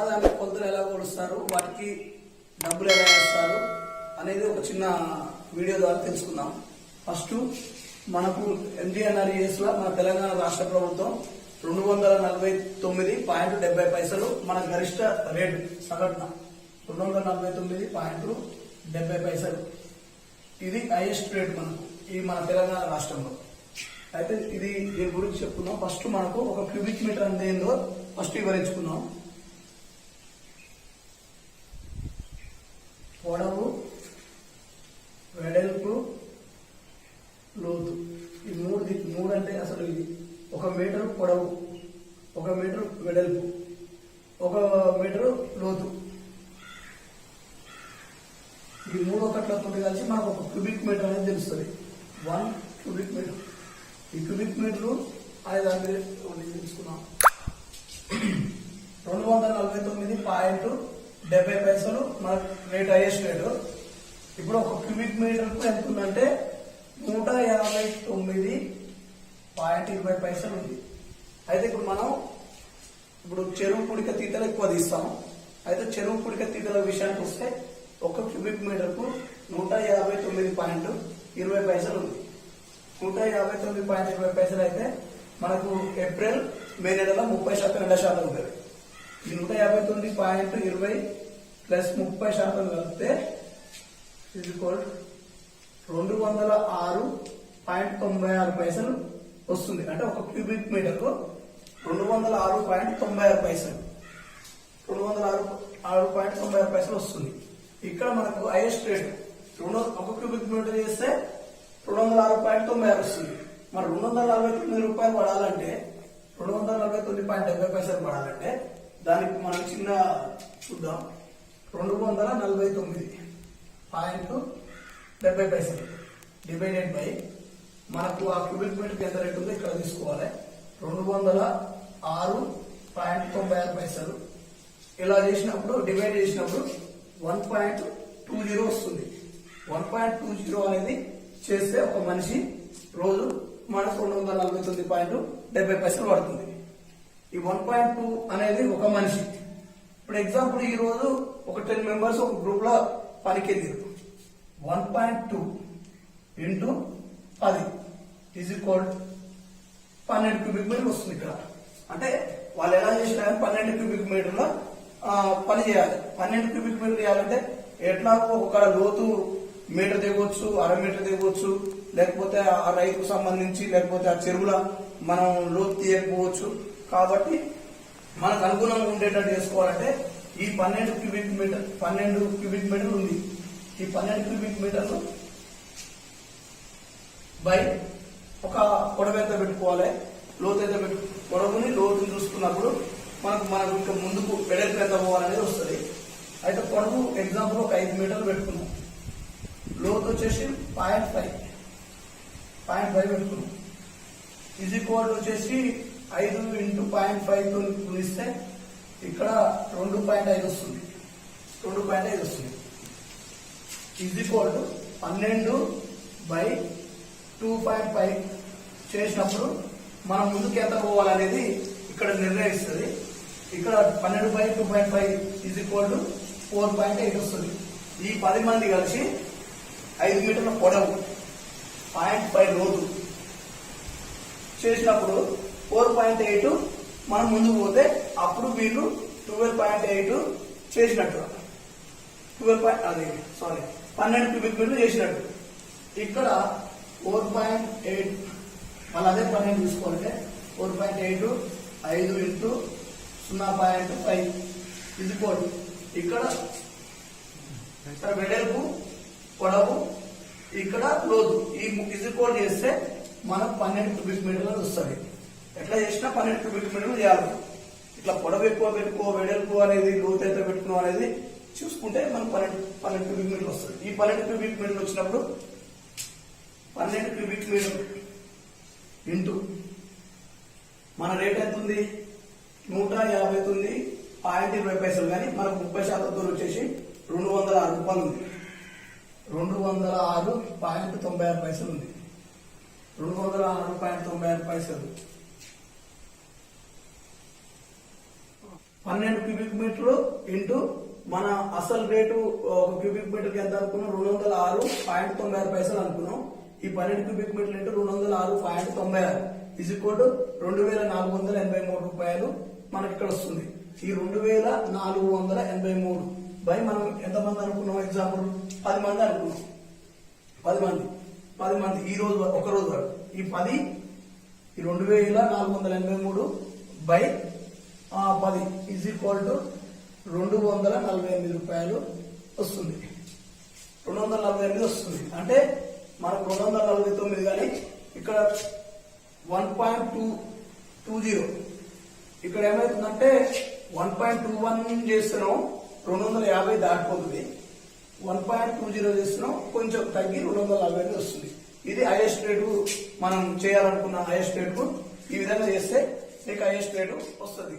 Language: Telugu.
ఉపాధి కొలతలు ఎలా కొలుస్తారు వాటికి డబ్బులు ఎలా వేస్తారు అనేది ఒక చిన్న వీడియో ద్వారా తెలుసుకుందాం. ఫస్ట్ మనకు ఎండిఎన్ఆర్ఈఎస్లో మన తెలంగాణ రాష్ట్ర ప్రభుత్వం రెండు వందల నలభై తొమ్మిది పాయింట్ డెబ్బై పైసలు మన గరిష్ట రేటు సగటున రెండు వందల నలభై తొమ్మిది పాయింట్ డెబ్బై పైసలు. ఇది హైయెస్ట్ రేట్ మనకు ఈ మన తెలంగాణ రాష్ట్రంలో. అయితే ఇది దీని గురించి చెప్పుకుందాం. ఫస్ట్ మనకు ఒక క్యూబిక్ మీటర్ అంటే ఏందో ఫస్ట్ వివరించుకున్నాం పొడవు వెడల్పు లోతు. ఈ మూడు మూడు అంటే అసలు ఇది. ఒక మీటర్ పొడవు ఒక మీటర్ వెడల్పు ఒక మీటర్ లోతు. ఈ మూడు ఒకట్లతో కలిసి మనకు ఒక క్యూబిక్ మీటర్ అనేది తెలుస్తుంది. One cubic metre. ఈ క్యూబిక్ మీటర్లు అనే దాని మీద తెలుసుకున్నాం రెండు వందల నలభై తొమ్మిది పాయింట్ డెబ్బై పైసలు మన రేట్ హైయెస్ట్ రేటు ఇప్పుడు ఒక క్యూబిక్ మీటర్కు ఎంత ఉందంటే నూట యాభై తొమ్మిది పాయింట్ ఇరవై పైసలు ఉంది. అయితే ఇప్పుడు మనం ఇప్పుడు చెరువు పుడిక తీతలు ఎక్కువ తీస్తాం. అయితే చెరువు పుడిక తీతల విషయానికి వస్తే ఒక క్యూబిక్ మీటర్కు నూట యాభై తొమ్మిది పాయింట్ ఇరవై పైసలు ఉంది. నూట యాభై తొమ్మిది పాయింట్ ఇరవై పైసలు అయితే మనకు ఏప్రిల్ మే నెలలో ముప్పై శాతం ఎండ శాతం ఉంటుంది. ఈ నూట యాభై తొమ్మిది పాయింట్ ఇరవై ప్లస్ ముప్పై శాతం కలిపితే రెండు వందల ఆరు పాయింట్ తొంభై ఆరు పైసలు వస్తుంది. అంటే ఒక క్యూబిక్ మీటర్కు రెండు వందల ఆరు పాయింట్ తొంభై ఆరు పైసలు. రెండు వందల ఆరు ఆరు పాయింట్ తొంభై ఆరు పైసలు వస్తుంది. ఇక్కడ మనకు హైయెస్ట్ రేట్ రెండు ఒక క్యూబిక్ మీటర్ చేస్తే రెండు వందల ఆరు పాయింట్ తొంభై ఆరు వస్తుంది. మరి రెండు వందల నలభై తొమ్మిది రూపాయలు పడాలంటే రెండు వందల నలభై తొమ్మిది పాయింట్ డెబ్బై పైసలు పడాలంటే దానికి మనం చిన్న చూద్దాం. రెండు వందల నలభై తొమ్మిది పాయింట్ డెబ్బై పైసలు. డివైడెడ్ బై మనకు ఆ క్యూబిక్ మీటర్కి ఎంత రేట్ ఉందో ఇక్కడ తీసుకోవాలి. రెండు వందల ఆరు పాయింట్ తొంభై ఆరు పైసలు. ఇలా చేసినప్పుడు డివైడ్ చేసినప్పుడు వన్ పాయింట్ టూ జీరో వస్తుంది. వన్ పాయింట్ టూ జీరో అనేది చేస్తే ఒక మనిషి రోజు మనకు రెండు వందల నలభై తొమ్మిది పాయింట్ డెబ్బై పైసలు పడుతుంది. ఈ వన్ పాయింట్ టూ అనేది ఒక మనిషి. ఇప్పుడు ఎగ్జాంపుల్ ఈ రోజు ఒక టెన్ మెంబర్స్ ఒక గ్రూప్లో పనికి వన్ పాయింట్ టూ ఇంటూ పది ఈజ్ ఈక్వల్ పన్నెండు క్యూబిక్ మీటర్ వస్తుంది ఇక్కడ. అంటే వాళ్ళు ఎలా చేసినా పన్నెండు క్యూబిక్ మీటర్లో పని చేయాలి. పన్నెండు క్యూబిక్ మీటర్ చేయాలంటే ఎట్లా ఒక లోతు మీటర్ దిగవచ్చు అర మీటర్ దిగవచ్చు లేకపోతే ఆ రైతుకు సంబంధించి లేకపోతే ఆ చెరువుల మనం లోతు తీయకపోవచ్చు. కాబట్టి మనకు అనుగుణంగా ఉండేటట్టు చేసుకోవాలంటే ఈ పన్నెండు క్యూబిక్ మీటర్ పన్నెండు క్యూబిక్ మీటర్ ఉంది. ఈ పన్నెండు క్యూబిక్ మీటర్లు బై ఒక పొడవైతే పెట్టుకోవాలి? లోతు పెట్టు పొడవుని లోతు చూసుకున్నప్పుడు మనకు మనకు ఇంకా ముందుకు వెడల్పు ఎంత పోవాలనేది వస్తుంది. అయితే పొడవు ఎగ్జాంపుల్ ఒక ఐదు మీటర్లు పెట్టుకున్నాం. లోతు వచ్చేసి పాయింట్ ఫైవ్. పాయింట్ ఫైవ్ పెట్టుకున్నాం. ఈజ్ ఈక్వల్ వచ్చేసి ఐదు ఇంటూ పాయింట్ ఫైవ్తో గుణిస్తే ఇక్కడ రెండు పాయింట్ ఐదు వస్తుంది. రెండు పాయింట్ ఐదు వస్తుంది. ఈజ్ ఈక్వల్ టు పన్నెండు బై టూ పాయింట్ ఫైవ్ చేసినప్పుడు మనం ముందుకు ఎంత పోవాలనేది ఇక్కడ నిర్ణయిస్తుంది. ఇక్కడ పన్నెండు by two point five is equal to four point eight వస్తుంది. ఈ పది మంది కలిసి ఐదు మీటర్ల పొడవు పాయింట్ ఫైవ్ రోజు చేసినప్పుడు ఫోర్ పాయింట్ ఎయిట్ మనం ముందుకు పోతే అప్పుడు వీళ్ళు ట్వెల్వ్ పాయింట్ ఎయిట్ చేసినట్టు. ట్వెల్వ్ పాయింట్ అది సారీ పన్నెండు క్యూబిక్ మీటర్లు చేసినట్టు. ఇక్కడ ఫోర్ పాయింట్ ఎయిట్ మళ్ళీ అదే పన్నెండు తీసుకోవాలంటే ఫోర్ పాయింట్ ఎయిట్ ఐదు ఇంటూ సున్నా పాయింట్ ఫైవ్. ఇది కోటి ఇక్కడ ఇక్కడ వెడల్పు పొడవు ఇక్కడ లోతు. ఈ ఇది కోడ్ చేస్తే మనకు పన్నెండు క్యూబిక్ మీటర్లు వస్తుంది ఎట్లా చేసినా పన్నెండు క్యూబిక్ మీటర్లు చేయాలి. ఇట్లా పొడవు ఎక్కువ పెట్టుకో వెడల్పు అనేది లోతు ఎంత పెట్టుకో అనేది చూసుకుంటే మనకు పన్నెండు పన్నెండు క్యూబిక్ మీటర్లు వస్తుంది. ఈ పన్నెండు క్యూబిక్ మీటర్లు వచ్చినప్పుడు పన్నెండు క్యూబిక్ మీటర్ ఇంటూ మన రేట్ ఎంత ఉంది? నూట యాభై తొమ్మిది పాయింట్ ఇరవై పైసలు. కానీ మనకు ముప్పై శాతం దూరం వచ్చేసి రెండు వందల ఆరు రూపాయలు ఉంది. రెండు వందల ఆరు పాయింట్ తొంభై ఆరు పైసలు ఉంది. రెండు వందల ఆరు పాయింట్ తొంభై ఆరు పైసలు. పన్నెండు క్యూబిక్ మీటర్లు ఇంటూ మన అసలు రేటు ఒక క్యూబిక్ మీటర్ ఎంత అనుకున్నాం? రెండు వందల ఆరు పాయింట్ తొంభై ఆరు పైసలు అనుకున్నాం. ఈ పన్నెండు క్యూబిక్ మీటర్లు ఇంటూ రెండు వందల ఆరు పాయింట్ తొంభై ఆరు. ఇది కోడ్ రెండు వేల నాలుగు వందల ఎనభై మూడు రూపాయలు మనకి ఇక్కడ వస్తుంది. ఈ రెండు వేల నాలుగు వందల ఎనభై మూడు బై మనం ఎంతమంది అనుకున్నాం? ఎగ్జాంపుల్ పది మంది అనుకున్నాం. పది మంది. పది మంది. ఈ రోజు ఒక రోజు వరకు. ఈ పది ఈ రెండు వేల నాలుగు వందల ఎనభై మూడు బై పది ఈజ్ ఈక్వల్ టు రెండు వందల నలభై ఎనిమిది రూపాయలు వస్తుంది. రెండు వందల నలభై ఎనిమిది వస్తుంది. అంటే మనకు రెండు వందల నలభై తొమ్మిది కానీ ఇక్కడ one point two two zero. ఇక్కడ ఏమవుతుందంటే వన్ పాయింట్ టూ వన్ చేస్తున్నాం రెండు వందల యాభై దాటిపోతుంది. వన్ పాయింట్ టూ జీరో చేస్తున్నాం కొంచెం తగ్గి రెండు వందల నలభై ఎనిమిది వస్తుంది. ఇది హైయెస్ట్ రేటు మనం చేయాలనుకున్న హైయెస్ట్ రేటు ఈ విధంగా చేస్తే మీకు హైయెస్ట్ రేటు వస్తుంది.